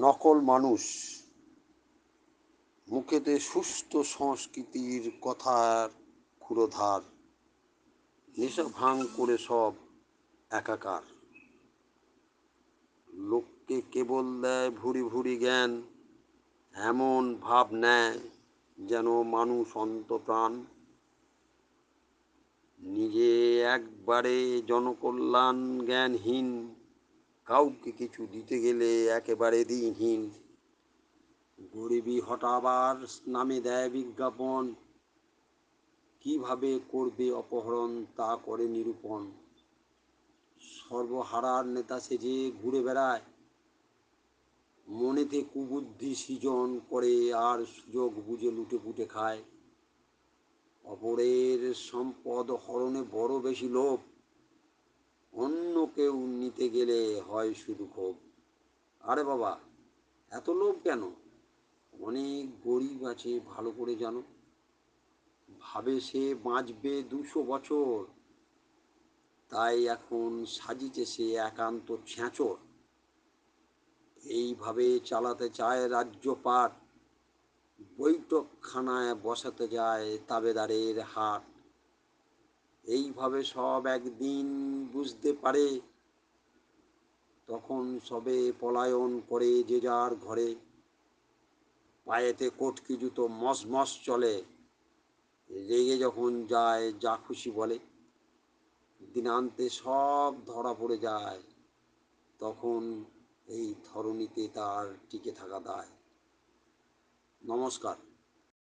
নকল মানুষ। মুখেতে সুস্থ সংস্কৃতির কথার ক্ষুরোধার নেশা ভাঙ করে সব একাকার। লোককে কেবল দেয় ভুরি ভুরি জ্ঞান, এমন ভাব নেয় যেন মানুষ অন্তপ্রাণ। নিজে একবারে জনকল্যাণ জ্ঞানহীন কাউকে কিছু দিতে গেলে একেবারে দিনহীন। গরিবী হটাবার নামে দেয় বিজ্ঞাপন। কীভাবে করবে অপহরণ তা করে নিরূপণ। সর্বহারার নেতা সেজে ঘুরে বেড়ায়। মনেতে কুবুদ্ধি সৃজন করে আর সুযোগ বুঝে লুটে পুটে খায়। অপরের সম্পদ হরণে বড় বেশি লোভ। অন্য কেউ নিতে গেলে হয় শুধু ক্ষোভ। আরে বাবা, এত লোভ কেন? অনেক গরিব আছে, ভালো করে জানো। ভাবে সে বাঁচবে দুশো বছর। তাই এখন সাজিছে সে একান্ত ছ্যাঁচর। এইভাবে চালাতে চায় রাজ্যপাট। বৈঠকখানায় বসাতে যায় তাবেদারের হাট। এইভাবে সব একদিন বুঝতে পারে, তখন সবে পলায়ন করে যে যার ঘরে। পায়েতে কোটকি জুতো মস মস চলে, রেগে যখন যায় যা খুশি বলে। দিনান্তে সব ধরা পড়ে যায়, তখন এই ধরণীতে তার টিকে থাকা দায়। নমস্কার।